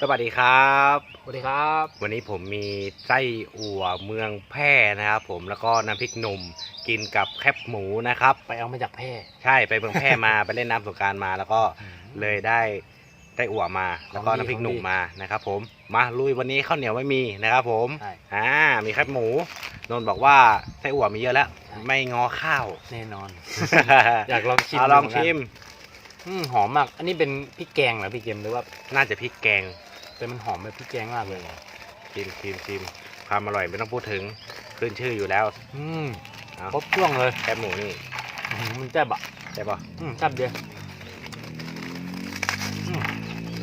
สวัสดีครับ สวัสดีครับ วันนี้ผมมีไส้อั่วเมืองแพร่นะครับผมแล้วก็น้ำพริกหนุ่มกินกับแคบหมูนะครับ ไปเอามาจากแพร่ ใช่ไปเมืองแพร่มา ไปเล่นน้ำสงกรารมา แล้วก็เลยได้ได้อั่วมา แล้วก็ของดีน้ำพริกของดีหนุ่มมานะครับ ผมมาลุยวันนี้ข้าวเหนียวไม่มีนะครับ ผมใช่อ่ามีแคบหมูนนท์บอกว่าไส้อั่วมีเยอะแล้วใช่ ไม่งอข้าวแน่นอน อยากลองชิมเอาลองดูเหมือนกัน ชิม อืมหอมมาก อันนี้เป็นพริกแกงเหรอพี่เกมหรือว่าน่าจะพริกแกง แต่มันหอมแบบพริกแกงมากเลยชิมชิมชิมความอร่อยไม่ต้องพูดถึงขึ้นชื่ออยู่แล้ว อืมเอาครบช่วงเลยแคบหมูนี่อื้อหือมันแซ่บอะใช่ปะอืมแซ่บเดียวอืม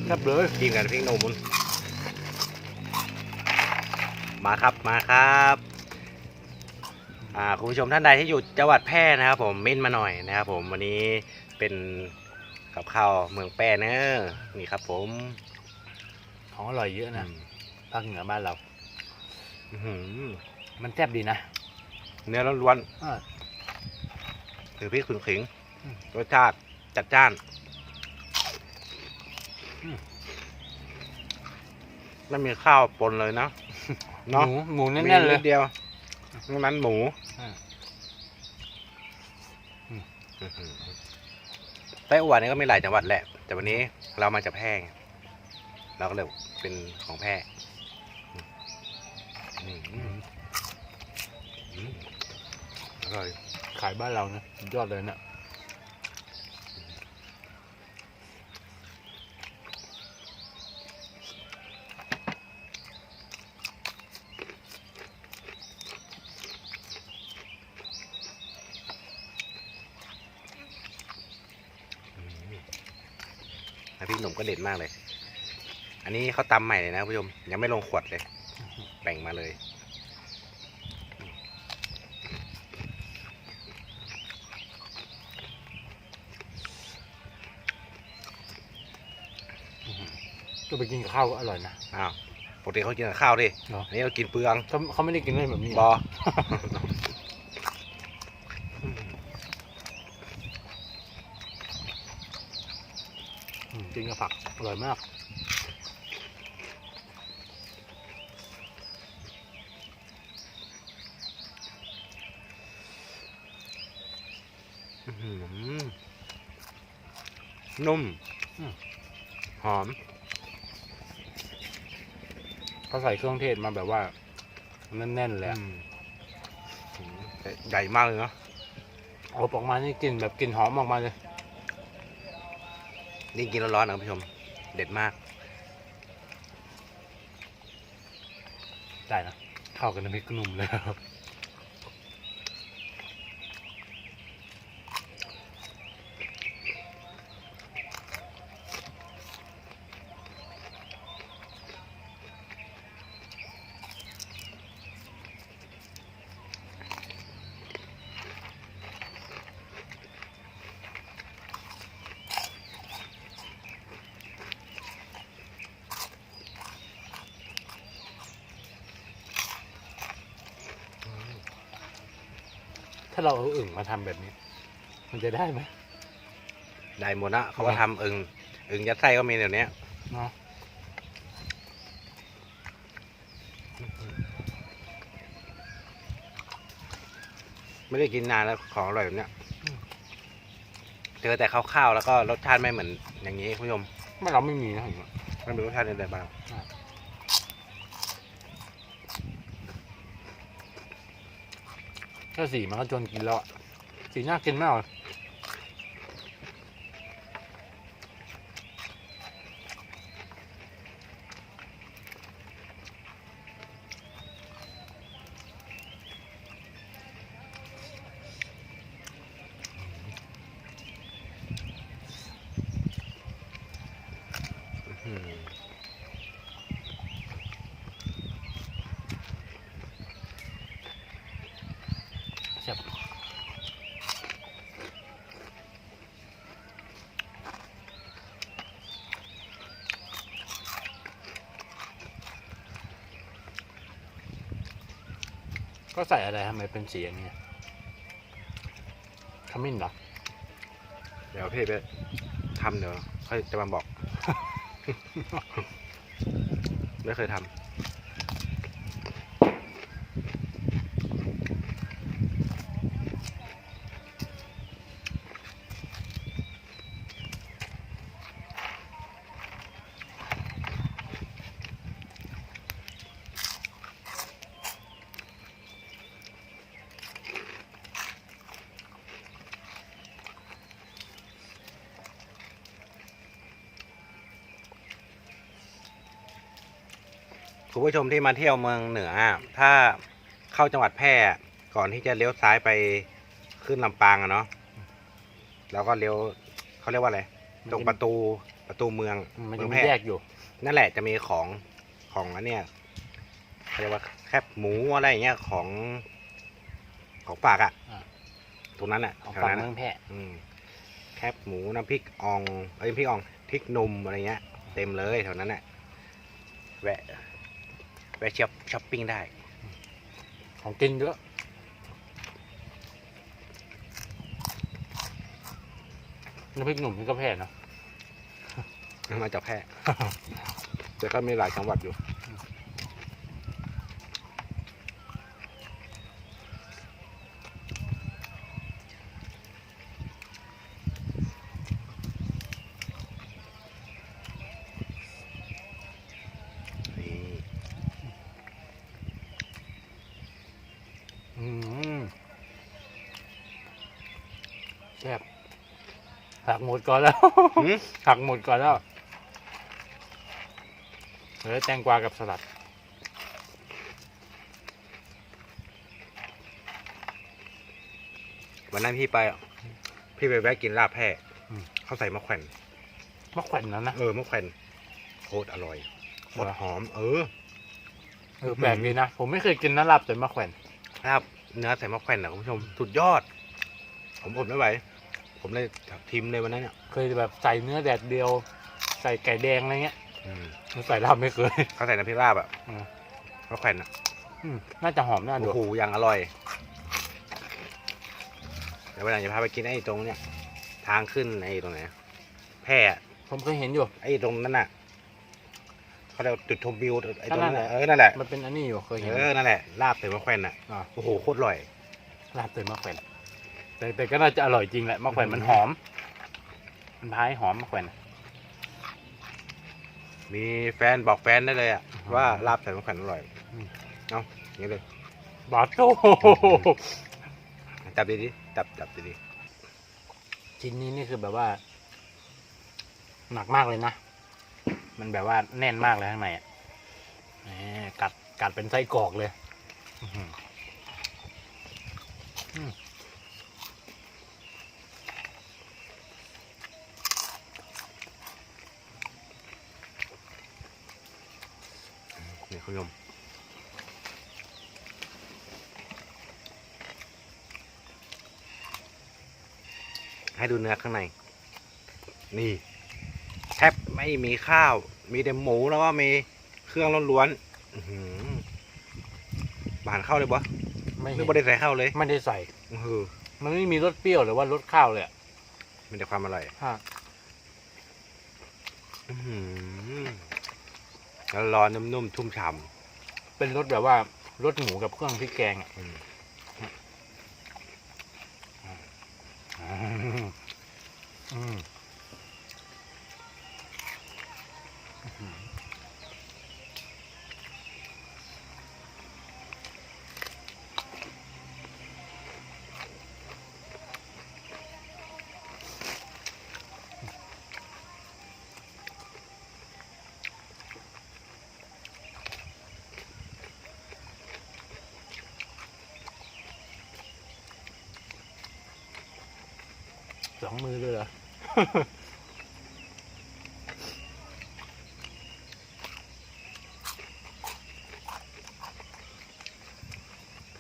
แซ่บเลยกินกับพริกหนุ่มมันมาครับมาครับอ่าคุณผู้ชมท่านใดที่อยู่จังหวัดแพร่นะครับ ผมเม้นมาหน่อยนะครับ ผมวันนี้เป็นกับข้าวเมืองแพร่เนอะนี่ครับผม ของอร่อยเยอะนะภาคเหนือบ้านเราอื้อหือมันแซ่บดีนะเนื้อล้วนอ่าๆถือพริกขึงขิงอืมรสชาติจัดจ้านอืมไม่มีข้าวปนเลยเนาะหเนาะมูหมูแน่นๆเลยมีดเดียวนอกนั้นหมูอ่าอืมอื้อหือไต้หวันนี่ก็มีหลายจังหวัดแหละ แต่วันนี้เรามาจากแพร่ไง เราก็เลยเป็นของแพร่อืมอืมอืมอร่อยขายบ้านเรานะสุดยอดเลยนะน้ำพริกหนุ่มก็เด็ดมากเลยอั นนี้เขาตำใหม่เลยนะผู้ชมยังไม่ลงขวดเลยแบ่งมาเลยก็ไปกินกับข้าวก็อร่อยนะ อ้าวปกติเขากินกับข้าวดิเหรออันนี้เรากินเปลืองเขาเขาไม่ได้กินเลยแบบนี้บอ อืมกินกับผักอร่อยมาก อื้อหือ นุ่มอืมหอมเขาใส่เครื่องเทศมาแบบว่า แน่นๆเลยอะอืมอืมแต่ใหญ่มากเลยเนาะอบออกมานี่กลิ่นแบบกลิ่นหอมออกมาเลย นี่กินร้อนๆนะคุณผู้ชม เด็ดมากได้นะเข้ากันน้ำพริกหนุ่มเลยครับ เราเอาอึ่งมาทำแบบนี้ มันจะได้ไหม ได้หมดนะเขาว่าทำอึงอึงยัดไส้ก็มีเดี๋ยวนี้เนาะไม่ได้กินนานแล้วของอร่อยแบบเนี้ยเจอแต่ข้าวๆแล้วก็รสชาติไม่เหมือนอย่างนี้คุณผู้ชม ไม่เราไม่มีนะอย่างเงี้ยมันเป็นรสชาติในบ้าง แค่สีมันก็จนกินแล้วอะสีน่ากินมากเลย แซ่บก็ใส่อะไรทำไมเป็นสีอย่างเงี้ยขมิ้นเหรอ เดี๋ยวพี่ไปทำเดี๋ยวค่อยจะมาบอก ไม่เคยทำ คุณผู้ชมที่มาเที่ยวเมืองเหนืออะถ้าเข้าจังหวัดแพร่อะก่อนที่จะเลี้ยวซ้ายไปขึ้นลำปางอะเนาะแล้วก็เลี้ยวเขาเรียกว่าอะไรตรงประตูประตูเมืองมันเมืจะองมีแพร่แยกอยู่ นั่นแหละจะมีของของอันเนี้ยเขาเรียกว่าแคบหมูอะไรอย่างเงี้ยของของฝากอะอ่า ตรงนั้นอะของแถวฝั่งนั้นเมือะองแพร่อืมแคบหมูน้ำพริกอ่องเอ้ยน้ำพริกอ่องพริกหนุ่มอะไรเงี้ย เต็มเลยแถวนั้นอะแวะ แวะช็อปช้อปปิ้งได้ ของกินเยอะน้ำพริกหนุ่มนี่ก็แพร่เนอะมาจากแพร่ แต่ก็มีหลายจังหวัดอยู่ หักหมดก่อนแล้วหืม หักหมดก่อนแล้วเหลือแตงกวากับสลัด วันนั้นพี่ไปอะพี่ไปแวะกินลาบแพร่อืม เขาใส่มะแขวนมะแขวนนั้นนะ เออมะแขวนโคตรอร่อยโคตรหอม เออเออแปลกดีนะ ผมไม่เคยกินน้ำลาบแต่มะแขวนลาบเนื้อใส่มะแขวนนะคุณผู้ชมสุดยอด ผมอดไม่ไหว ผมเลยทิมเลยวันนั้นเนี่ยเคยแบบใส่เนื้อแดดเดียว ใส่ไก่แดงอะไรเงี้ยอืมใส่ลาบไม่เคย เขาใส่น้ำพริกลาบอะอืมมะแขวนอะอืมน่าจะหอมน่าดูโอ้โหอย่างอร่อย เดี๋ยววันหลังจะพาไปกินไอ้ตรงเนี้ยทางขึ้นไอ้ตรงไหนแพร่อะผมเคยเห็นอยู่ ไอ้ตรงนั้นน่ะเขาเรียกว่าจุดชมวิวไอ้ตรงนั้นนั่นแหน่ะละเออนั่นแหละมันเป็นอันนี้อยู่เคยเห็นเออนั่นแหละลาบใส่มะแขวนอะอ่าโอ้โหโคตรอร่อย ลาบเตยมะแขวน แต่แต่ก็น่าจะอร่อยจริงแหละมะแขวนมันหอม มันพายหอมมะแขวนมีแฟนบอกแฟนได้เลยอะอืมว่าลาบใส่มะแขวนอร่อยอืมเอาอย่างนี้เลยบาโต้จับดีๆจับจับดีชิ้นนี้นี่คือแบบว่า หนักมากเลยนะ มันแบบว่าแน่นมากเลยข้างในอะแหมกัดกัดเป็นไส้กรอกเลย อื้อหืออืม ๆ นี่คุณผู้ชมให้ดูเนื้อข้างใน นี่แทบไม่มีข้าว มีแต่หมูแล้วก็มีเครื่องล้วนๆอื้อหือบานเข้าเลยปะไม่หรืเห็อนไม่ได้ใส่ข้าวเลย ไม่ได้ใส่อื้อหือมันไม่มีรสเปรี้ยวหรือว่ารสข้าวเลยอะมีแต่ความอร่อยฮะอื้อหือแล้ว ร้อนนุ่มๆชุ่มฉ่ำเป็นรสแบบว่ารสหมูกับเครื่องพริกแกงอะอืม สองมือเลยเหรอ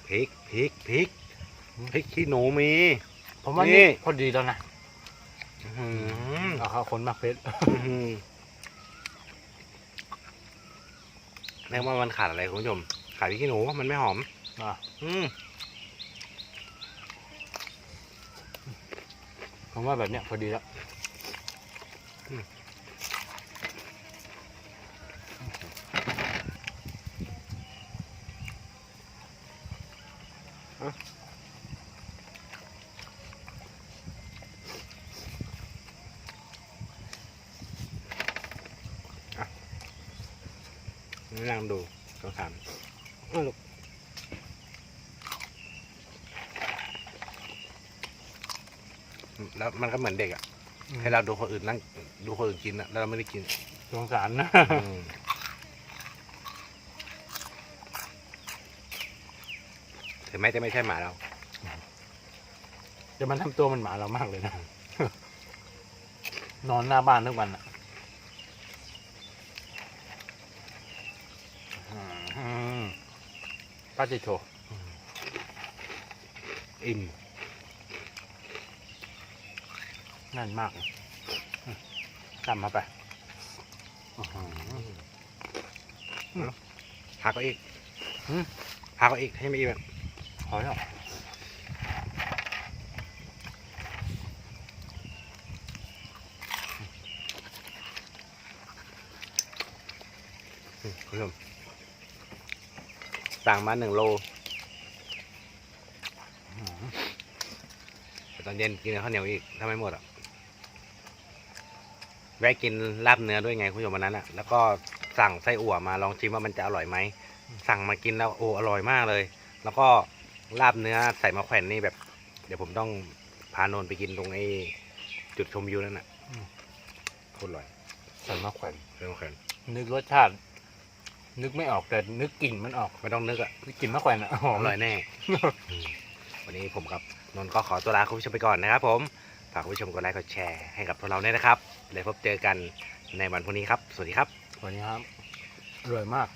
พริกพริกพริกพริกขี้หนูมี ผมว่านี่นี่ พอดีแล้วนะอื้อหือเอาข้าวคนมาเพชรอื้อหือแม้ว่ามันขาดอะไรคุณผู้ชมขาดพริกขี้หนูมันไม่หอม อะอืม ผมว่าแบบเนี้ยพอดีแล้วนั่งดูก็ขำอ้าวลูก แล้วมันก็เหมือนเด็กอะให้เราดูคนอื่นนั่งดูคนอื่นกินอะแล้วเราไม่ได้กินสงสารนะอืมถึงแม้จะไม่ใช่หมาเรา จะมันทำตัวมันหมาเรามากเลยนะ นอนหน้าบ้านทุกวันอะอืมป้าจะโชว์อิ่ม แน่นมากเลยอืมจำมาไปอื้อหือหักก็อีกอืมหักก็อีกให้ไม่อิ่มอะพอแล้วอืมคุณผู้ชมสั่งมาหนึ่งโลอื้อหือแต่ตอนเย็นกินกับข้าวเหนียวอีกถ้าไม่หมดอะ แวะกินลาบเนื้อด้วยไงคุณผู้ชมวันนั้นอะแล้วก็สั่งไส้อั่วมาลองชิมว่ามันจะอร่อยไหมสั่งมากินแล้วโอ้อร่อยมากเลย แล้วก็ลาบเนื้อใส่มะแขวนนี่แบบ เดี๋ยวผมต้องพานนท์ไปกินตรงไอ้จุดชมวิวนั่นน่ะโคตรอร่อยใส่มะแขวนใส่มะแขวนนึกรสชาติ นึกไม่ออกแต่นึกกลิ่นมันออกไม่ต้องนึกอะกลิ่นมะแขวนอะหอมอร่อยแน่อืมวันนี้ผมกับนนท์ก็ขอตัวลาคุณผู้ชมไปก่อนนะครับผมฝากคุณผู้ชมกดไลค์กดแชร์ให้กับพวกเราด้วยนะครับ แล้วพบเจอกันในวันพรุ่งนี้ครับ สวัสดีครับสวัสดีครับ อร่อยมาก